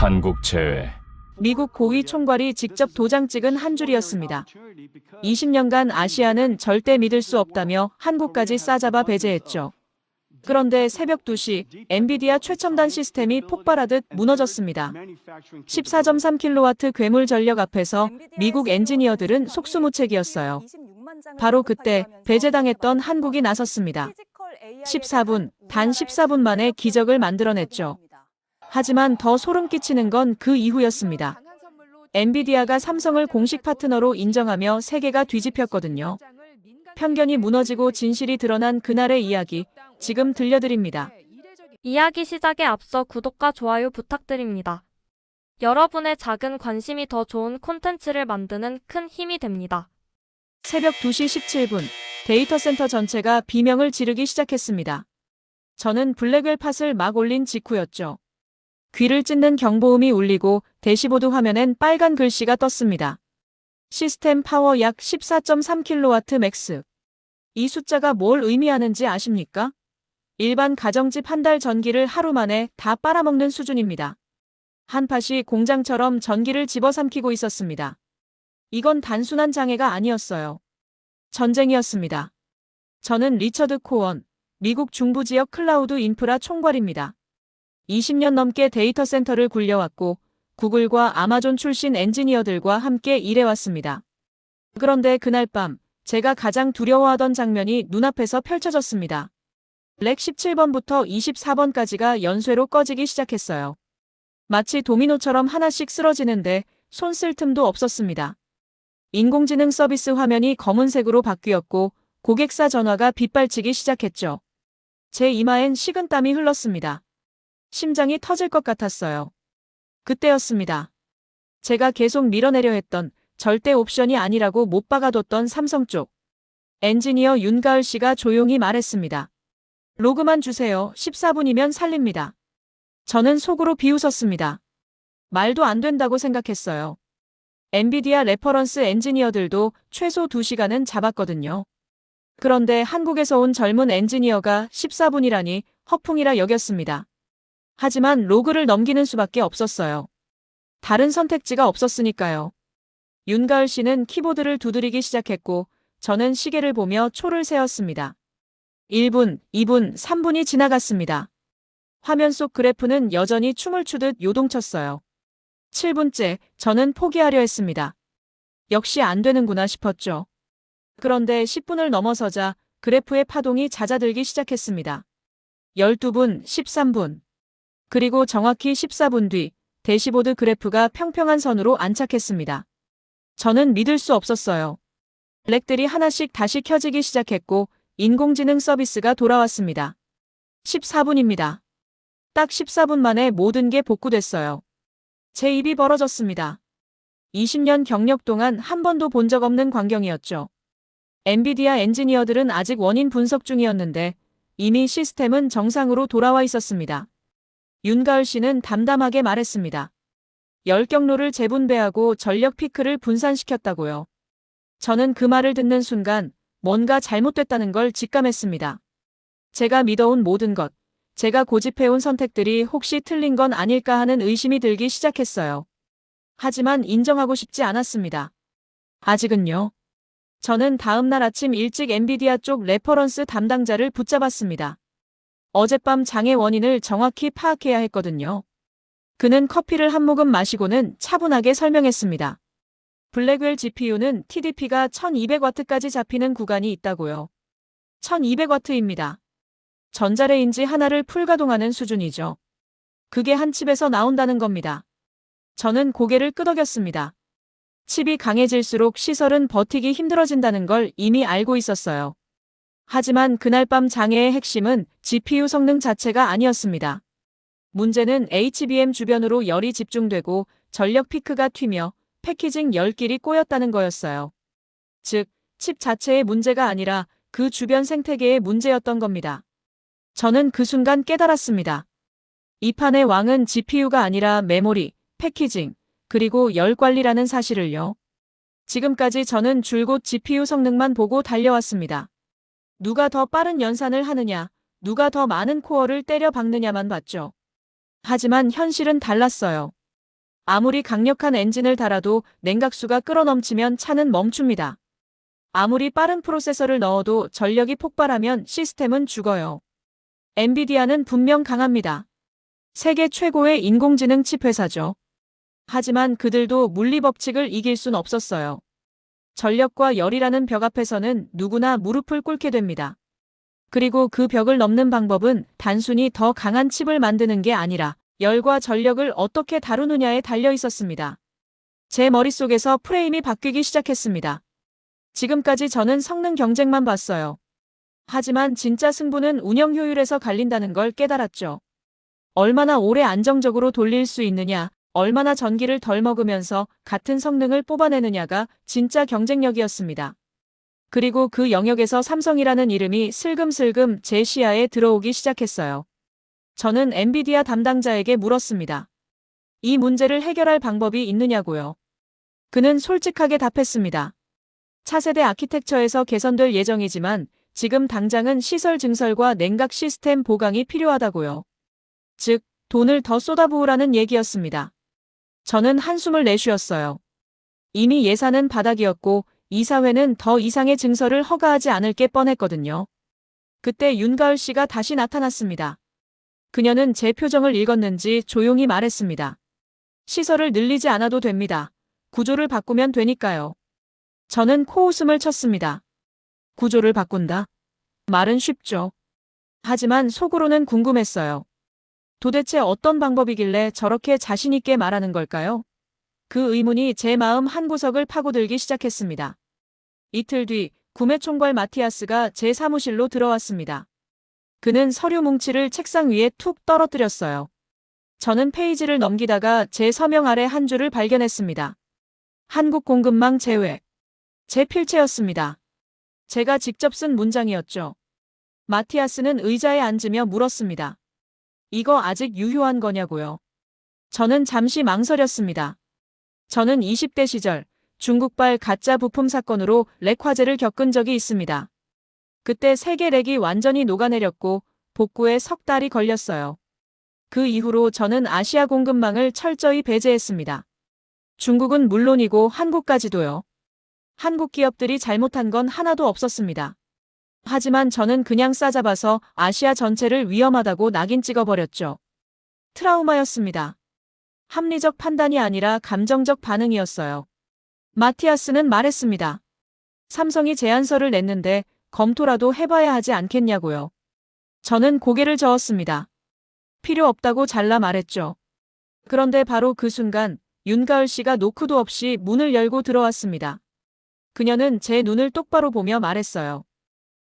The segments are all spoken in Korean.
한국 제외. 미국 고위 총괄이 직접 도장 찍은 한 줄이었습니다. 20년간 아시아는 절대 믿을 수 없다며 한국까지 싸잡아 배제했죠. 그런데 새벽 2시 엔비디아 최첨단 시스템이 폭발하듯 무너졌습니다. 14.3kW 괴물 전력 앞에서 미국 엔지니어들은 속수무책이었어요. 바로 그때 배제당했던 한국이 나섰습니다. 14분, 단 14분 만에 기적을 만들어냈죠. 하지만 더 소름 끼치는 건 그 이후였습니다. 엔비디아가 삼성을 공식 파트너로 인정하며 세계가 뒤집혔거든요. 편견이 무너지고 진실이 드러난 그날의 이야기, 지금 들려드립니다. 이야기 시작에 앞서 구독과 좋아요 부탁드립니다. 여러분의 작은 관심이 더 좋은 콘텐츠를 만드는 큰 힘이 됩니다. 새벽 2시 17분, 데이터 센터 전체가 비명을 지르기 시작했습니다. 저는 블랙웰 팟을 막 올린 직후였죠. 귀를 찢는 경보음이 울리고 대시보드 화면엔 빨간 글씨가 떴습니다. 시스템 파워 약 14.3kW 맥스. 이 숫자가 뭘 의미하는지 아십니까? 일반 가정집 한 달 전기를 하루 만에 다 빨아먹는 수준입니다. 한 팟이 공장처럼 전기를 집어삼키고 있었습니다. 이건 단순한 장애가 아니었어요. 전쟁이었습니다. 저는 리처드 코원, 미국 중부 지역 클라우드 인프라 총괄입니다. 20년 넘게 데이터 센터를 굴려왔고 구글과 아마존 출신 엔지니어들과 함께 일해왔습니다. 그런데 그날 밤 제가 가장 두려워하던 장면이 눈앞에서 펼쳐졌습니다. 렉 17번부터 24번까지가 연쇄로 꺼지기 시작했어요. 마치 도미노처럼 하나씩 쓰러지는데 손 쓸 틈도 없었습니다. 인공지능 서비스 화면이 검은색으로 바뀌었고 고객사 전화가 빗발치기 시작했죠. 제 이마엔 식은땀이 흘렀습니다. 심장이 터질 것 같았어요. 그때였습니다. 제가 계속 밀어내려 했던 절대 옵션이 아니라고 못 박아뒀던 삼성 쪽. 엔지니어 윤가을 씨가 조용히 말했습니다. 로그만 주세요. 14분이면 살립니다. 저는 속으로 비웃었습니다. 말도 안 된다고 생각했어요. 엔비디아 레퍼런스 엔지니어들도 최소 2시간은 잡았거든요. 그런데 한국에서 온 젊은 엔지니어가 14분이라니 허풍이라 여겼습니다. 하지만 로그를 넘기는 수밖에 없었어요. 다른 선택지가 없었으니까요. 윤가을 씨는 키보드를 두드리기 시작했고 저는 시계를 보며 초를 세었습니다. 1분, 2분, 3분이 지나갔습니다. 화면 속 그래프는 여전히 춤을 추듯 요동쳤어요. 7분째 저는 포기하려 했습니다. 역시 안 되는구나 싶었죠. 그런데 10분을 넘어서자 그래프의 파동이 잦아들기 시작했습니다. 12분, 13분. 그리고 정확히 14분 뒤 대시보드 그래프가 평평한 선으로 안착했습니다. 저는 믿을 수 없었어요. 렉들이 하나씩 다시 켜지기 시작했고 인공지능 서비스가 돌아왔습니다. 14분입니다. 딱 14분 만에 모든 게 복구됐어요. 제 입이 벌어졌습니다. 20년 경력 동안 한 번도 본 적 없는 광경이었죠. 엔비디아 엔지니어들은 아직 원인 분석 중이었는데 이미 시스템은 정상으로 돌아와 있었습니다. 윤가을 씨는 담담하게 말했습니다. 열경로를 재분배하고 전력 피크를 분산시켰다고요. 저는 그 말을 듣는 순간 뭔가 잘못됐다는 걸 직감했습니다. 제가 믿어온 모든 것, 제가 고집해온 선택들이 혹시 틀린 건 아닐까 하는 의심이 들기 시작했어요. 하지만 인정하고 싶지 않았습니다. 아직은요. 저는 다음 날 아침 일찍 엔비디아 쪽 레퍼런스 담당자를 붙잡았습니다. 어젯밤 장애 원인을 정확히 파악해야 했거든요. 그는 커피를 한 모금 마시고는 차분하게 설명했습니다. 블랙웰 GPU는 TDP가 1200W까지 잡히는 구간이 있다고요. 1200W입니다. 전자레인지 하나를 풀가동하는 수준이죠. 그게 한 칩에서 나온다는 겁니다. 저는 고개를 끄덕였습니다. 칩이 강해질수록 시설은 버티기 힘들어진다는 걸 이미 알고 있었어요. 하지만 그날 밤 장애의 핵심은 GPU 성능 자체가 아니었습니다. 문제는 HBM 주변으로 열이 집중되고 전력 피크가 튀며 패키징 열길이 꼬였다는 거였어요. 즉, 칩 자체의 문제가 아니라 그 주변 생태계의 문제였던 겁니다. 저는 그 순간 깨달았습니다. 이 판의 왕은 GPU가 아니라 메모리, 패키징, 그리고 열 관리라는 사실을요. 지금까지 저는 줄곧 GPU 성능만 보고 달려왔습니다. 누가 더 빠른 연산을 하느냐, 누가 더 많은 코어를 때려 박느냐만 봤죠. 하지만 현실은 달랐어요. 아무리 강력한 엔진을 달아도 냉각수가 끌어넘치면 차는 멈춥니다. 아무리 빠른 프로세서를 넣어도 전력이 폭발하면 시스템은 죽어요. 엔비디아는 분명 강합니다. 세계 최고의 인공지능 칩 회사죠. 하지만 그들도 물리 법칙을 이길 순 없었어요. 전력과 열이라는 벽 앞에서는 누구나 무릎을 꿇게 됩니다. 그리고 그 벽을 넘는 방법은 단순히 더 강한 칩을 만드는 게 아니라 열과 전력을 어떻게 다루느냐에 달려 있었습니다. 제 머릿속에서 프레임이 바뀌기 시작했습니다. 지금까지 저는 성능 경쟁만 봤어요. 하지만 진짜 승부는 운영 효율에서 갈린다는 걸 깨달았죠. 얼마나 오래 안정적으로 돌릴 수 있느냐, 얼마나 전기를 덜 먹으면서 같은 성능을 뽑아내느냐가 진짜 경쟁력이었습니다. 그리고 그 영역에서 삼성이라는 이름이 슬금슬금 제 시야에 들어오기 시작했어요. 저는 엔비디아 담당자에게 물었습니다. 이 문제를 해결할 방법이 있느냐고요. 그는 솔직하게 답했습니다. 차세대 아키텍처에서 개선될 예정이지만 지금 당장은 시설 증설과 냉각 시스템 보강이 필요하다고요. 즉, 돈을 더 쏟아부으라는 얘기였습니다. 저는 한숨을 내쉬었어요. 이미 예산은 바닥이었고 이사회는 더 이상의 증설을 허가하지 않을 게 뻔했거든요. 그때 윤가을 씨가 다시 나타났습니다. 그녀는 제 표정을 읽었는지 조용히 말했습니다. 시설을 늘리지 않아도 됩니다. 구조를 바꾸면 되니까요. 저는 코웃음을 쳤습니다. 구조를 바꾼다? 말은 쉽죠. 하지만 속으로는 궁금했어요. 도대체 어떤 방법이길래 저렇게 자신있게 말하는 걸까요? 그 의문이 제 마음 한구석을 파고들기 시작했습니다. 이틀 뒤 구매 총괄 마티아스가 제 사무실로 들어왔습니다. 그는 서류 뭉치를 책상 위에 툭 떨어뜨렸어요. 저는 페이지를 넘기다가 제 서명 아래 한 줄을 발견했습니다. 한국 공급망 제외. 제 필체였습니다. 제가 직접 쓴 문장이었죠. 마티아스는 의자에 앉으며 물었습니다. 이거 아직 유효한 거냐고요. 저는 잠시 망설였습니다. 저는 20대 시절 중국발 가짜 부품 사건으로 렉 화재를 겪은 적이 있습니다. 그때 세계 렉이 완전히 녹아내렸고 복구에 석 달이 걸렸어요. 그 이후로 저는 아시아 공급망을 철저히 배제했습니다. 중국은 물론이고 한국까지도요. 한국 기업들이 잘못한 건 하나도 없었습니다. 하지만 저는 그냥 싸잡아서 아시아 전체를 위험하다고 낙인 찍어버렸죠. 트라우마였습니다. 합리적 판단이 아니라 감정적 반응이었어요. 마티아스는 말했습니다. 삼성이 제안서를 냈는데 검토라도 해봐야 하지 않겠냐고요. 저는 고개를 저었습니다. 필요 없다고 잘라 말했죠. 그런데 바로 그 순간 윤가을 씨가 노크도 없이 문을 열고 들어왔습니다. 그녀는 제 눈을 똑바로 보며 말했어요.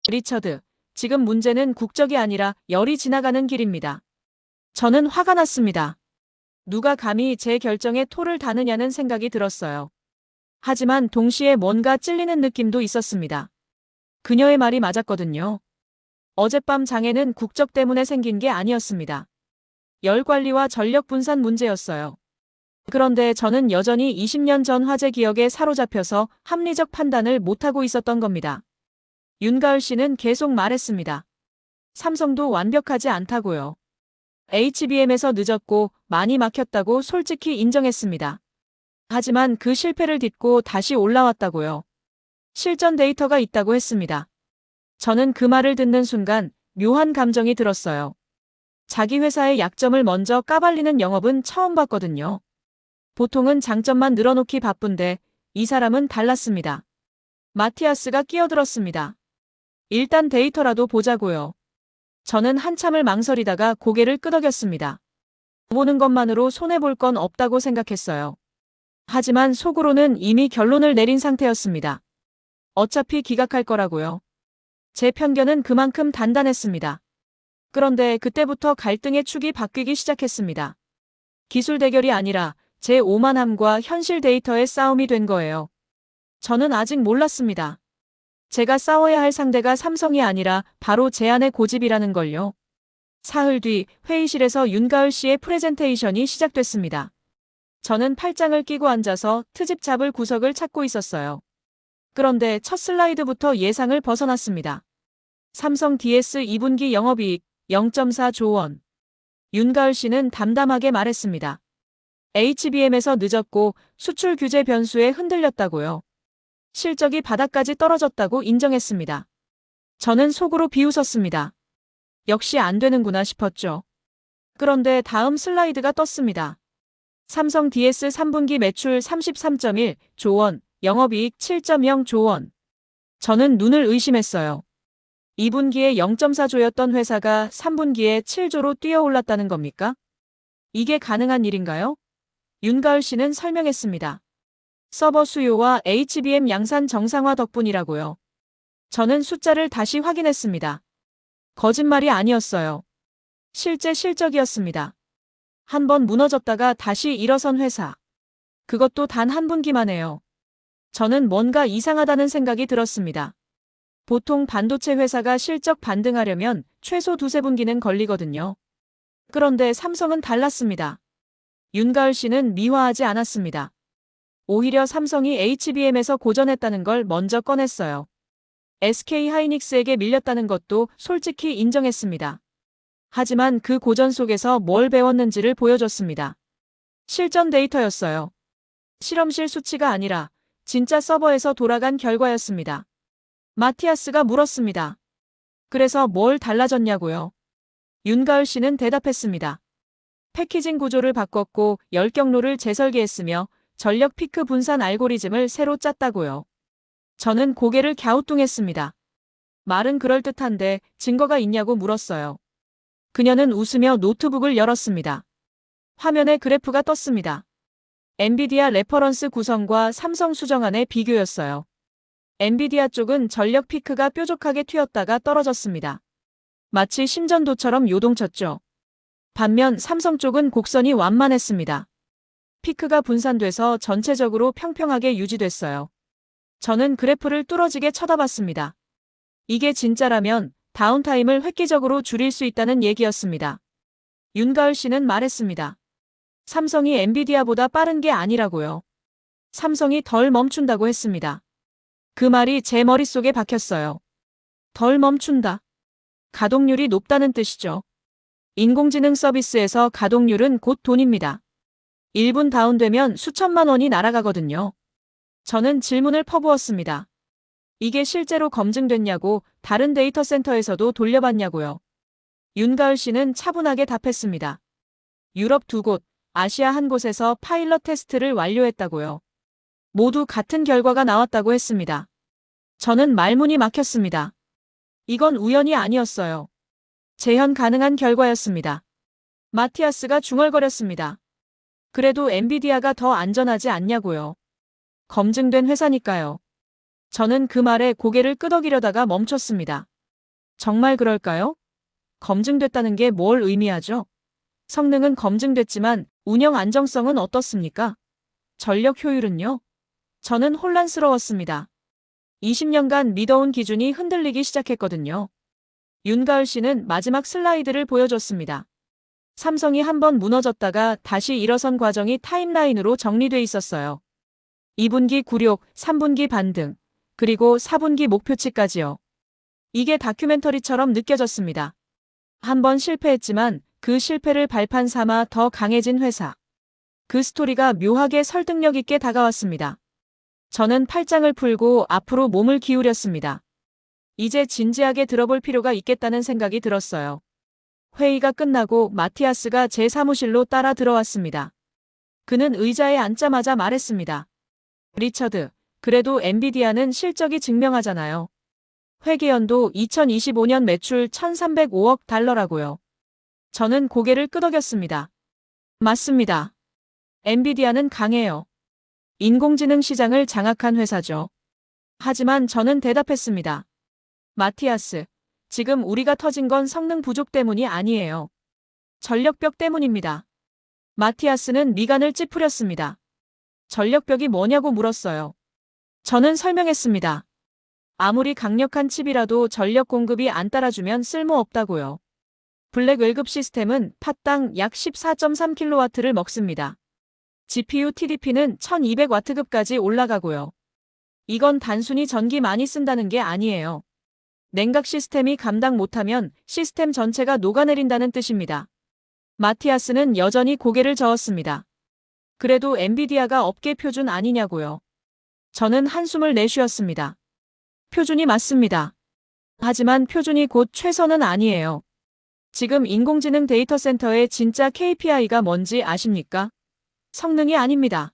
리처드, 지금 문제는 국적이 아니라 열이 지나가는 길입니다. 저는 화가 났습니다. 누가 감히 제 결정에 토를 다느냐는 생각이 들었어요. 하지만 동시에 뭔가 찔리는 느낌도 있었습니다. 그녀의 말이 맞았거든요. 어젯밤 장애는 국적 때문에 생긴 게 아니었습니다. 열 관리와 전력 분산 문제였어요. 그런데 저는 여전히 20년 전 화재 기억에 사로잡혀서 합리적 판단을 못하고 있었던 겁니다. 윤가을 씨는 계속 말했습니다. 삼성도 완벽하지 않다고요. HBM에서 늦었고 많이 막혔다고 솔직히 인정했습니다. 하지만 그 실패를 딛고 다시 올라왔다고요. 실전 데이터가 있다고 했습니다. 저는 그 말을 듣는 순간 묘한 감정이 들었어요. 자기 회사의 약점을 먼저 까발리는 영업은 처음 봤거든요. 보통은 장점만 늘어놓기 바쁜데 이 사람은 달랐습니다. 마티아스가 끼어들었습니다. 일단 데이터라도 보자고요. 저는 한참을 망설이다가 고개를 끄덕였습니다. 보는 것만으로 손해볼 건 없다고 생각했어요. 하지만 속으로는 이미 결론을 내린 상태였습니다. 어차피 기각할 거라고요. 제 편견은 그만큼 단단했습니다. 그런데 그때부터 갈등의 축이 바뀌기 시작했습니다. 기술 대결이 아니라 제 오만함과 현실 데이터의 싸움이 된 거예요. 저는 아직 몰랐습니다. 제가 싸워야 할 상대가 삼성이 아니라 바로 제 안의 고집이라는 걸요. 사흘 뒤 회의실에서 윤가을 씨의 프레젠테이션이 시작됐습니다. 저는 팔짱을 끼고 앉아서 트집 잡을 구석을 찾고 있었어요. 그런데 첫 슬라이드부터 예상을 벗어났습니다. 삼성 DS 2분기 영업이익 0.4조 원. 윤가을 씨는 담담하게 말했습니다. HBM에서 늦었고 수출 규제 변수에 흔들렸다고요. 실적이 바닥까지 떨어졌다고 인정했습니다. 저는 속으로 비웃었습니다. 역시 안 되는구나 싶었죠. 그런데 다음 슬라이드가 떴습니다. 삼성 DS 3분기 매출 33.1조 원, 영업이익 7.0조 원. 저는 눈을 의심했어요. 2분기에 0.4조였던 회사가 3분기에 7조로 뛰어올랐다는 겁니까? 이게 가능한 일인가요? 윤가을 씨는 설명했습니다. 서버 수요와 HBM 양산 정상화 덕분이라고요. 저는 숫자를 다시 확인했습니다. 거짓말이 아니었어요. 실제 실적이었습니다. 한 번 무너졌다가 다시 일어선 회사. 그것도 단 한 분기만에요. 저는 뭔가 이상하다는 생각이 들었습니다. 보통 반도체 회사가 실적 반등하려면 최소 두세 분기는 걸리거든요. 그런데 삼성은 달랐습니다. 윤가을 씨는 미화하지 않았습니다. 오히려 삼성이 HBM에서 고전했다는 걸 먼저 꺼냈어요. SK 하이닉스에게 밀렸다는 것도 솔직히 인정했습니다. 하지만 그 고전 속에서 뭘 배웠는지를 보여줬습니다. 실전 데이터였어요. 실험실 수치가 아니라 진짜 서버에서 돌아간 결과였습니다. 마티아스가 물었습니다. 그래서 뭘 달라졌냐고요? 윤가을 씨는 대답했습니다. 패키징 구조를 바꿨고 열경로를 재설계했으며 전력 피크 분산 알고리즘을 새로 짰다고요. 저는 고개를 갸우뚱했습니다. 말은 그럴듯한데 증거가 있냐고 물었어요. 그녀는 웃으며 노트북을 열었습니다. 화면에 그래프가 떴습니다. 엔비디아 레퍼런스 구성과 삼성 수정안의 비교였어요. 엔비디아 쪽은 전력 피크가 뾰족하게 튀었다가 떨어졌습니다. 마치 심전도처럼 요동쳤죠. 반면 삼성 쪽은 곡선이 완만했습니다. 피크가 분산돼서 전체적으로 평평하게 유지됐어요. 저는 그래프를 뚫어지게 쳐다봤습니다. 이게 진짜라면 다운타임을 획기적으로 줄일 수 있다는 얘기였습니다. 윤가을 씨는 말했습니다. 삼성이 엔비디아보다 빠른 게 아니라고요. 삼성이 덜 멈춘다고 했습니다. 그 말이 제 머릿속에 박혔어요. 덜 멈춘다. 가동률이 높다는 뜻이죠. 인공지능 서비스에서 가동률은 곧 돈입니다. 1분 다운되면 수천만 원이 날아가거든요. 저는 질문을 퍼부었습니다. 이게 실제로 검증됐냐고 다른 데이터 센터에서도 돌려봤냐고요. 윤가을 씨는 차분하게 답했습니다. 유럽 두 곳, 아시아 한 곳에서 파일럿 테스트를 완료했다고요. 모두 같은 결과가 나왔다고 했습니다. 저는 말문이 막혔습니다. 이건 우연이 아니었어요. 재현 가능한 결과였습니다. 마티아스가 중얼거렸습니다. 그래도 엔비디아가 더 안전하지 않냐고요. 검증된 회사니까요. 저는 그 말에 고개를 끄덕이려다가 멈췄습니다. 정말 그럴까요? 검증됐다는 게 뭘 의미하죠? 성능은 검증됐지만 운영 안정성은 어떻습니까? 전력 효율은요? 저는 혼란스러웠습니다. 20년간 믿어온 기준이 흔들리기 시작했거든요. 윤가을 씨는 마지막 슬라이드를 보여줬습니다. 삼성이 한번 무너졌다가 다시 일어선 과정이 타임라인으로 정리돼 있었어요. 2분기 굴욕, 3분기 반등, 그리고 4분기 목표치까지요. 이게 다큐멘터리처럼 느껴졌습니다. 한번 실패했지만 그 실패를 발판 삼아 더 강해진 회사. 그 스토리가 묘하게 설득력 있게 다가왔습니다. 저는 팔짱을 풀고 앞으로 몸을 기울였습니다. 이제 진지하게 들어볼 필요가 있겠다는 생각이 들었어요. 회의가 끝나고 마티아스가 제 사무실로 따라 들어왔습니다. 그는 의자에 앉자마자 말했습니다. 리처드, 그래도 엔비디아는 실적이 증명하잖아요. 회계연도 2025년 매출 1305억 달러라고요. 저는 고개를 끄덕였습니다. 맞습니다. 엔비디아는 강해요. 인공지능 시장을 장악한 회사죠. 하지만 저는 대답했습니다. 마티아스, 지금 우리가 터진 건 성능 부족 때문이 아니에요. 전력벽 때문입니다. 마티아스는 미간을 찌푸렸습니다. 전력벽이 뭐냐고 물었어요. 저는 설명했습니다. 아무리 강력한 칩이라도 전력 공급이 안 따라주면 쓸모없다고요. 블랙 웰급 시스템은 팟당 약 14.3kW를 먹습니다. GPU TDP는 1200W급까지 올라가고요. 이건 단순히 전기 많이 쓴다는 게 아니에요. 냉각 시스템이 감당 못하면 시스템 전체가 녹아내린다는 뜻입니다. 마티아스는 여전히 고개를 저었습니다. 그래도 엔비디아가 업계 표준 아니냐고요. 저는 한숨을 내쉬었습니다. 표준이 맞습니다. 하지만 표준이 곧 최선은 아니에요. 지금 인공지능 데이터 센터의 진짜 KPI가 뭔지 아십니까? 성능이 아닙니다.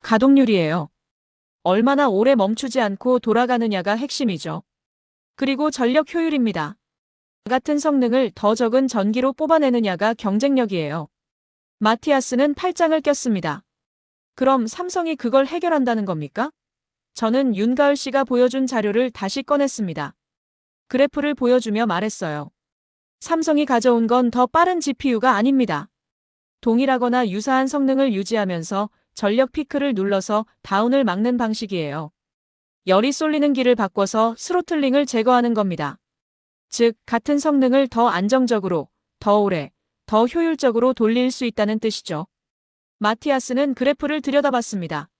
가동률이에요. 얼마나 오래 멈추지 않고 돌아가느냐가 핵심이죠. 그리고 전력 효율입니다. 같은 성능을 더 적은 전기로 뽑아내느냐가 경쟁력이에요. 마티아스는 팔짱을 꼈습니다. 그럼 삼성이 그걸 해결한다는 겁니까? 저는 윤가을 씨가 보여준 자료를 다시 꺼냈습니다. 그래프를 보여주며 말했어요. 삼성이 가져온 건 더 빠른 GPU가 아닙니다. 동일하거나 유사한 성능을 유지하면서 전력 피크를 눌러서 다운을 막는 방식이에요. 열이 쏠리는 길을 바꿔서 스로틀링을 제거하는 겁니다. 즉, 같은 성능을 더 안정적으로, 더 오래, 더 효율적으로 돌릴 수 있다는 뜻이죠. 마티아스는 그래프를 들여다봤습니다.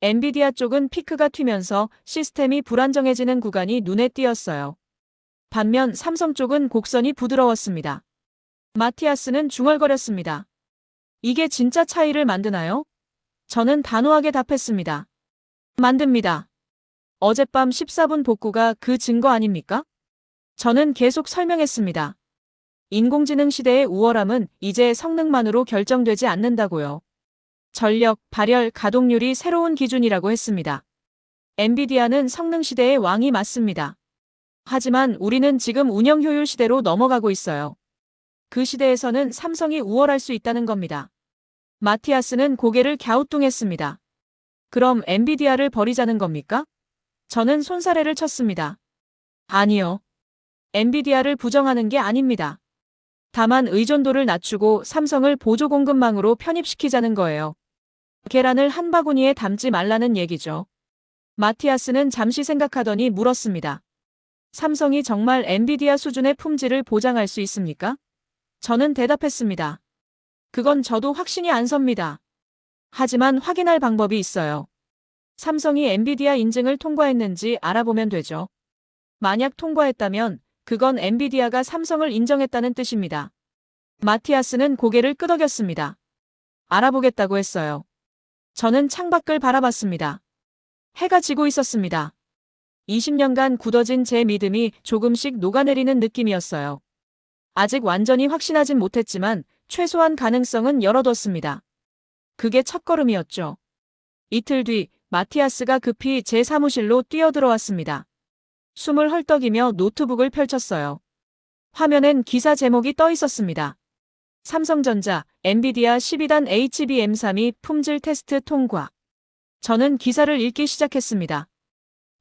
엔비디아 쪽은 피크가 튀면서 시스템이 불안정해지는 구간이 눈에 띄었어요. 반면 삼성 쪽은 곡선이 부드러웠습니다. 마티아스는 중얼거렸습니다. 이게 진짜 차이를 만드나요? 저는 단호하게 답했습니다. 만듭니다. 어젯밤 14분 복구가 그 증거 아닙니까? 저는 계속 설명했습니다. 인공지능 시대의 우월함은 이제 성능만으로 결정되지 않는다고요. 전력, 발열, 가동률이 새로운 기준이라고 했습니다. 엔비디아는 성능 시대의 왕이 맞습니다. 하지만 우리는 지금 운영 효율 시대로 넘어가고 있어요. 그 시대에서는 삼성이 우월할 수 있다는 겁니다. 마티아스는 고개를 갸우뚱했습니다. 그럼 엔비디아를 버리자는 겁니까? 저는 손사래를 쳤습니다. 아니요. 엔비디아를 부정하는 게 아닙니다. 다만 의존도를 낮추고 삼성을 보조 공급망으로 편입시키자는 거예요. 계란을 한 바구니에 담지 말라는 얘기죠. 마티아스는 잠시 생각하더니 물었습니다. 삼성이 정말 엔비디아 수준의 품질을 보장할 수 있습니까? 저는 대답했습니다. 그건 저도 확신이 안 섭니다. 하지만 확인할 방법이 있어요. 삼성이 엔비디아 인증을 통과했는지 알아보면 되죠. 만약 통과했다면 그건 엔비디아가 삼성을 인정했다는 뜻입니다. 마티아스는 고개를 끄덕였습니다. 알아보겠다고 했어요. 저는 창밖을 바라봤습니다. 해가 지고 있었습니다. 20년간 굳어진 제 믿음이 조금씩 녹아내리는 느낌이었어요. 아직 완전히 확신하진 못했지만 최소한 가능성은 열어뒀습니다. 그게 첫걸음이었죠. 이틀 뒤 마티아스가 급히 제 사무실로 뛰어들어왔습니다. 숨을 헐떡이며 노트북을 펼쳤어요. 화면엔 기사 제목이 떠 있었습니다. 삼성전자, 엔비디아 12단 HBM3이 품질 테스트 통과. 저는 기사를 읽기 시작했습니다.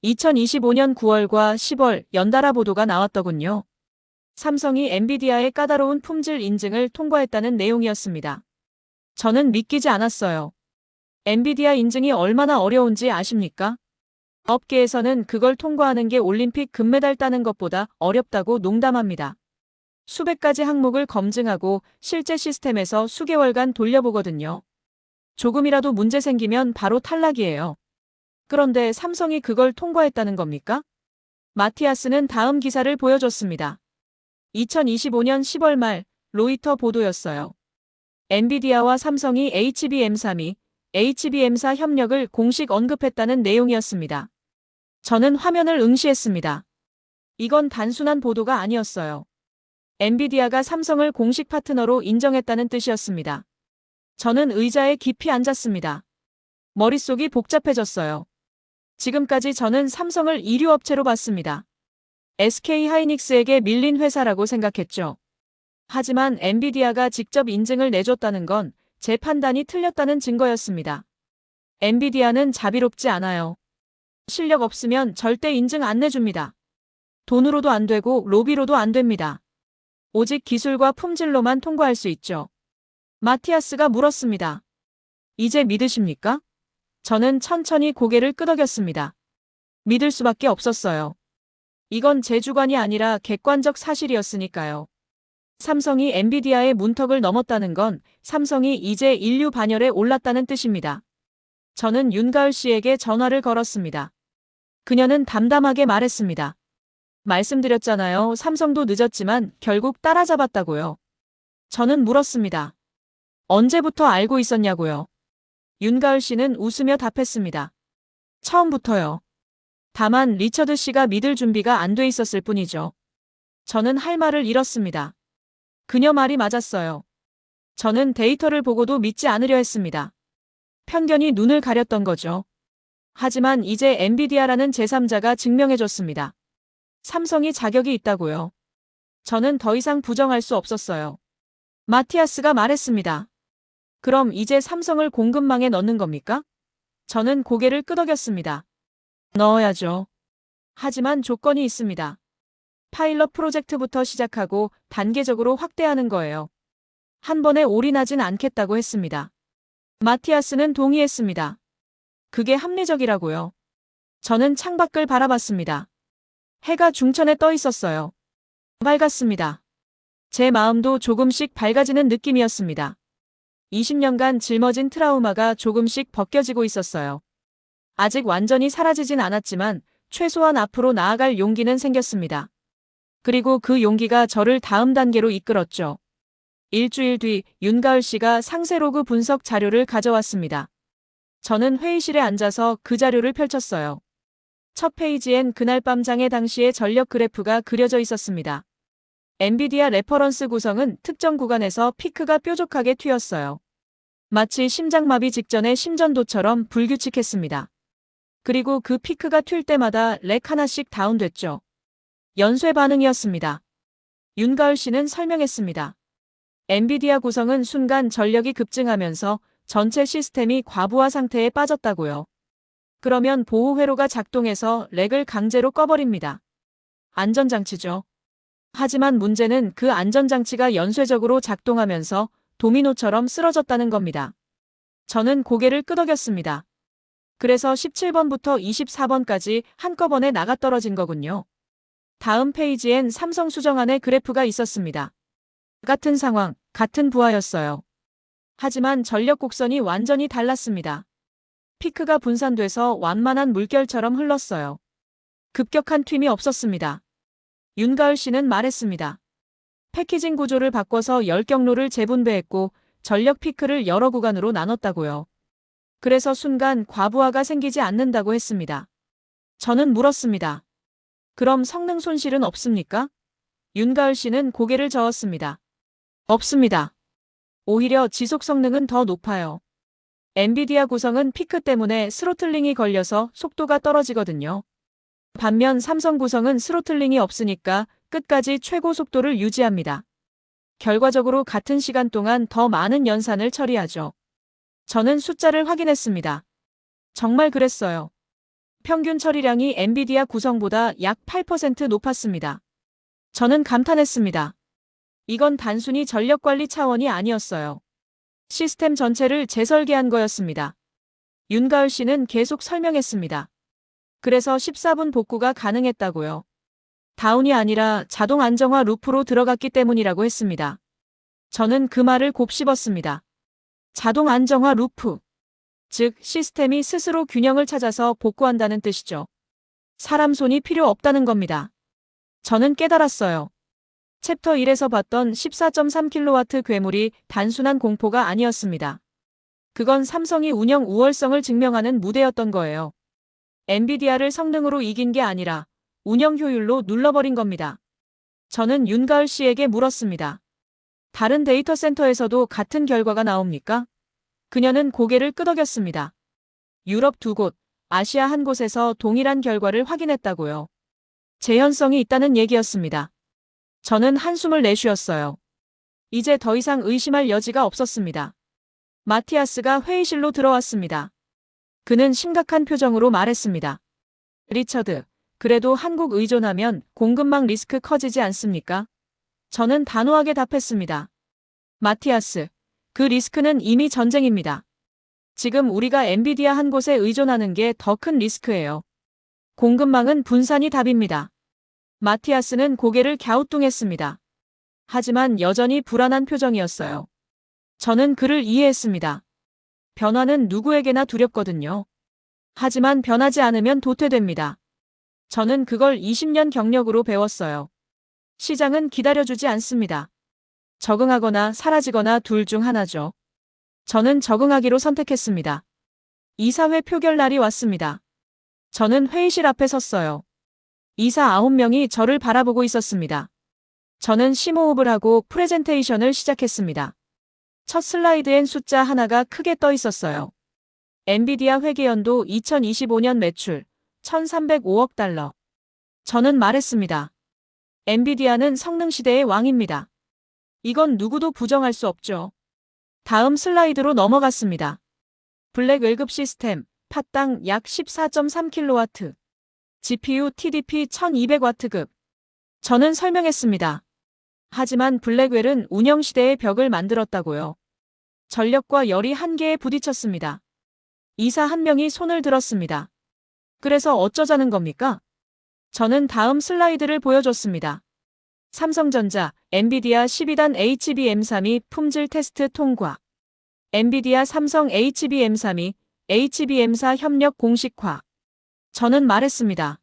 2025년 9월과 10월 연달아 보도가 나왔더군요. 삼성이 엔비디아의 까다로운 품질 인증을 통과했다는 내용이었습니다. 저는 믿기지 않았어요. 엔비디아 인증이 얼마나 어려운지 아십니까? 업계에서는 그걸 통과하는 게 올림픽 금메달 따는 것보다 어렵다고 농담합니다. 수백 가지 항목을 검증하고 실제 시스템에서 수개월간 돌려보거든요. 조금이라도 문제 생기면 바로 탈락이에요. 그런데 삼성이 그걸 통과했다는 겁니까? 마티아스는 다음 기사를 보여줬습니다. 2025년 10월 말 로이터 보도였어요. 엔비디아와 삼성이 HBM3이 HBM4 협력을 공식 언급했다는 내용이었습니다. 저는 화면을 응시했습니다. 이건 단순한 보도가 아니었어요. 엔비디아가 삼성을 공식 파트너로 인정했다는 뜻이었습니다. 저는 의자에 깊이 앉았습니다. 머릿속이 복잡해졌어요. 지금까지 저는 삼성을 이류 업체로 봤습니다. SK 하이닉스에게 밀린 회사라고 생각했죠. 하지만 엔비디아가 직접 인증을 내줬다는 건 제 판단이 틀렸다는 증거였습니다. 엔비디아는 자비롭지 않아요. 실력 없으면 절대 인증 안 내줍니다. 돈으로도 안 되고 로비로도 안 됩니다. 오직 기술과 품질로만 통과할 수 있죠. 마티아스가 물었습니다. 이제 믿으십니까? 저는 천천히 고개를 끄덕였습니다. 믿을 수밖에 없었어요. 이건 제 주관이 아니라 객관적 사실이었으니까요. 삼성이 엔비디아의 문턱을 넘었다는 건 삼성이 이제 인류 반열에 올랐다는 뜻입니다. 저는 윤가을 씨에게 전화를 걸었습니다. 그녀는 담담하게 말했습니다. 말씀드렸잖아요. 삼성도 늦었지만 결국 따라잡았다고요. 저는 물었습니다. 언제부터 알고 있었냐고요. 윤가을 씨는 웃으며 답했습니다. 처음부터요. 다만 리처드 씨가 믿을 준비가 안 돼 있었을 뿐이죠. 저는 할 말을 잃었습니다. 그녀 말이 맞았어요. 저는 데이터를 보고도 믿지 않으려 했습니다. 편견이 눈을 가렸던 거죠. 하지만 이제 엔비디아라는 제3자가 증명해줬습니다. 삼성이 자격이 있다고요. 저는 더 이상 부정할 수 없었어요. 마티아스가 말했습니다. 그럼 이제 삼성을 공급망에 넣는 겁니까? 저는 고개를 끄덕였습니다. 넣어야죠. 하지만 조건이 있습니다. 파일럿 프로젝트부터 시작하고 단계적으로 확대하는 거예요. 한 번에 올인하진 않겠다고 했습니다. 마티아스는 동의했습니다. 그게 합리적이라고요. 저는 창밖을 바라봤습니다. 해가 중천에 떠 있었어요. 밝았습니다. 제 마음도 조금씩 밝아지는 느낌이었습니다. 20년간 짊어진 트라우마가 조금씩 벗겨지고 있었어요. 아직 완전히 사라지진 않았지만 최소한 앞으로 나아갈 용기는 생겼습니다. 그리고 그 용기가 저를 다음 단계로 이끌었죠. 일주일 뒤 윤가을 씨가 상세 로그 분석 자료를 가져왔습니다. 저는 회의실에 앉아서 그 자료를 펼쳤어요. 첫 페이지엔 그날 밤 장애 당시의 전력 그래프가 그려져 있었습니다. 엔비디아 레퍼런스 구성은 특정 구간에서 피크가 뾰족하게 튀었어요. 마치 심장마비 직전의 심전도처럼 불규칙했습니다. 그리고 그 피크가 튈 때마다 렉 하나씩 다운됐죠. 연쇄 반응이었습니다. 윤가을 씨는 설명했습니다. 엔비디아 구성은 순간 전력이 급증하면서 전체 시스템이 과부하 상태에 빠졌다고요. 그러면 보호 회로가 작동해서 렉을 강제로 꺼버립니다. 안전장치죠. 하지만 문제는 그 안전장치가 연쇄적으로 작동하면서 도미노처럼 쓰러졌다는 겁니다. 저는 고개를 끄덕였습니다. 그래서 17번부터 24번까지 한꺼번에 나가 떨어진 거군요. 다음 페이지엔 삼성 수정안의 그래프가 있었습니다. 같은 상황, 같은 부하였어요. 하지만 전력 곡선이 완전히 달랐습니다. 피크가 분산돼서 완만한 물결처럼 흘렀어요. 급격한 휨이 없었습니다. 윤가을 씨는 말했습니다. 패키징 구조를 바꿔서 열 경로를 재분배했고 전력 피크를 여러 구간으로 나눴다고요. 그래서 순간 과부하가 생기지 않는다고 했습니다. 저는 물었습니다. 그럼 성능 손실은 없습니까? 윤가을 씨는 고개를 저었습니다. 없습니다. 오히려 지속 성능은 더 높아요. 엔비디아 구성은 피크 때문에 스로틀링이 걸려서 속도가 떨어지거든요. 반면 삼성 구성은 스로틀링이 없으니까 끝까지 최고 속도를 유지합니다. 결과적으로 같은 시간 동안 더 많은 연산을 처리하죠. 저는 숫자를 확인했습니다. 정말 그랬어요. 평균 처리량이 엔비디아 구성보다 약 8% 높았습니다. 저는 감탄했습니다. 이건 단순히 전력 관리 차원이 아니었어요. 시스템 전체를 재설계한 거였습니다. 윤가을 씨는 계속 설명했습니다. 그래서 14분 복구가 가능했다고요. 다운이 아니라 자동 안정화 루프로 들어갔기 때문이라고 했습니다. 저는 그 말을 곱씹었습니다. 자동 안정화 루프. 즉, 시스템이 스스로 균형을 찾아서 복구한다는 뜻이죠. 사람 손이 필요 없다는 겁니다. 저는 깨달았어요. 챕터 1에서 봤던 14.3kW 괴물이 단순한 공포가 아니었습니다. 그건 삼성이 운영 우월성을 증명하는 무대였던 거예요. 엔비디아를 성능으로 이긴 게 아니라 운영 효율로 눌러버린 겁니다. 저는 윤가을 씨에게 물었습니다. 다른 데이터 센터에서도 같은 결과가 나옵니까? 그녀는 고개를 끄덕였습니다. 유럽 두 곳, 아시아 한 곳에서 동일한 결과를 확인했다고요. 재현성이 있다는 얘기였습니다. 저는 한숨을 내쉬었어요. 이제 더 이상 의심할 여지가 없었습니다. 마티아스가 회의실로 들어왔습니다. 그는 심각한 표정으로 말했습니다. 리처드, 그래도 한국 의존하면 공급망 리스크 커지지 않습니까? 저는 단호하게 답했습니다. 마티아스, 그 리스크는 이미 전쟁입니다. 지금 우리가 엔비디아 한 곳에 의존하는 게 더 큰 리스크예요. 공급망은 분산이 답입니다. 마티아스는 고개를 갸우뚱했습니다. 하지만 여전히 불안한 표정이었어요. 저는 그를 이해했습니다. 변화는 누구에게나 두렵거든요. 하지만 변하지 않으면 도태됩니다. 저는 그걸 20년 경력으로 배웠어요. 시장은 기다려주지 않습니다. 적응하거나 사라지거나 둘 중 하나죠. 저는 적응하기로 선택했습니다. 이사회 표결 날이 왔습니다. 저는 회의실 앞에 섰어요. 이사 9명이 저를 바라보고 있었습니다. 저는 심호흡을 하고 프레젠테이션을 시작했습니다. 첫 슬라이드엔 숫자 하나가 크게 떠 있었어요. 엔비디아 회계연도 2025년 매출 1,305억 달러. 저는 말했습니다. 엔비디아는 성능 시대의 왕입니다. 이건 누구도 부정할 수 없죠. 다음 슬라이드로 넘어갔습니다. 블랙 1급 시스템, 팟당 약 14.3kW. GPU TDP 1200W급. 저는 설명했습니다. 하지만 블랙웰은 운영 시대의 벽을 만들었다고요. 전력과 열이 한계에 부딪혔습니다. 이사 한 명이 손을 들었습니다. 그래서 어쩌자는 겁니까? 저는 다음 슬라이드를 보여줬습니다. 삼성전자, 엔비디아 12단 HBM3이 품질 테스트 통과. 엔비디아 삼성 HBM3이 HBM4 협력 공식화. 저는 말했습니다.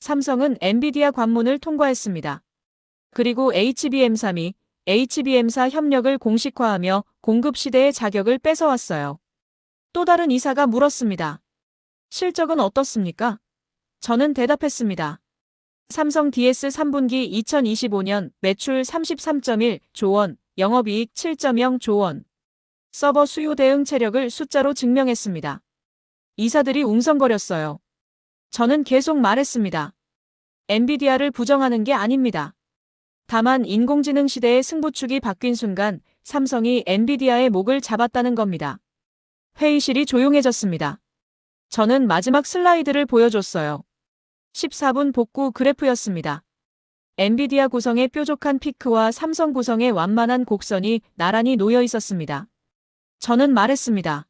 삼성은 엔비디아 관문을 통과했습니다. 그리고 HBM3이 HBM4 협력을 공식화하며 공급 시대의 자격을 뺏어왔어요. 또 다른 이사가 물었습니다. 실적은 어떻습니까? 저는 대답했습니다. 삼성 DS 3분기 2025년 매출 33.1조 원, 영업이익 7.0조 원. 서버 수요 대응 체력을 숫자로 증명했습니다. 이사들이 웅성거렸어요. 저는 계속 말했습니다. 엔비디아를 부정하는 게 아닙니다. 다만 인공지능 시대의 승부축이 바뀐 순간 삼성이 엔비디아의 목을 잡았다는 겁니다. 회의실이 조용해졌습니다. 저는 마지막 슬라이드를 보여줬어요. 14분 복구 그래프였습니다. 엔비디아 구성의 뾰족한 피크와 삼성 구성의 완만한 곡선이 나란히 놓여 있었습니다. 저는 말했습니다.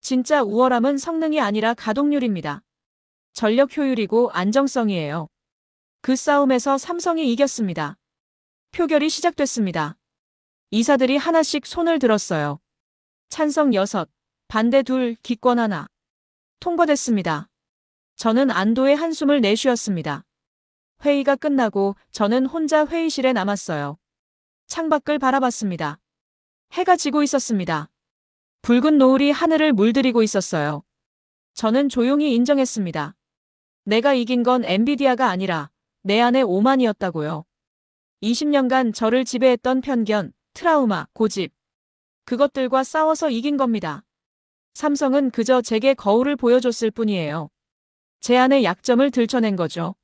진짜 우월함은 성능이 아니라 가동률입니다. 전력 효율이고 안정성이에요. 그 싸움에서 삼성이 이겼습니다. 표결이 시작됐습니다. 이사들이 하나씩 손을 들었어요. 찬성 6, 반대 2, 기권 하나. 통과됐습니다. 저는 안도의 한숨을 내쉬었습니다. 회의가 끝나고 저는 혼자 회의실에 남았어요. 창밖을 바라봤습니다. 해가 지고 있었습니다. 붉은 노을이 하늘을 물들이고 있었어요. 저는 조용히 인정했습니다. 내가 이긴 건 엔비디아가 아니라 내 안의 오만이었다고요. 20년간 저를 지배했던 편견, 트라우마, 고집. 그것들과 싸워서 이긴 겁니다. 삼성은 그저 제게 거울을 보여줬을 뿐이에요. 제 안의 약점을 들춰낸 거죠.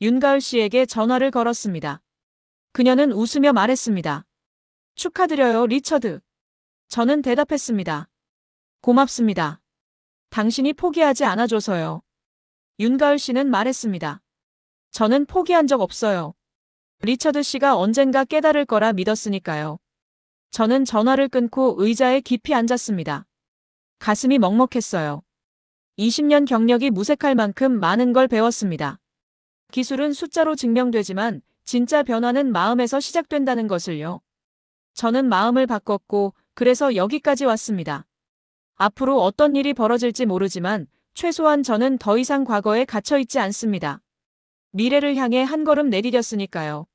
윤가을 씨에게 전화를 걸었습니다. 그녀는 웃으며 말했습니다. 축하드려요, 리처드. 저는 대답했습니다. 고맙습니다. 당신이 포기하지 않아줘서요. 윤가을 씨는 말했습니다. 저는 포기한 적 없어요. 리처드 씨가 언젠가 깨달을 거라 믿었으니까요. 저는 전화를 끊고 의자에 깊이 앉았습니다. 가슴이 먹먹했어요. 20년 경력이 무색할 만큼 많은 걸 배웠습니다. 기술은 숫자로 증명되지만 진짜 변화는 마음에서 시작된다는 것을요. 저는 마음을 바꿨고 그래서 여기까지 왔습니다. 앞으로 어떤 일이 벌어질지 모르지만 최소한 저는 더 이상 과거에 갇혀 있지 않습니다. 미래를 향해 한 걸음 내디뎠으니까요.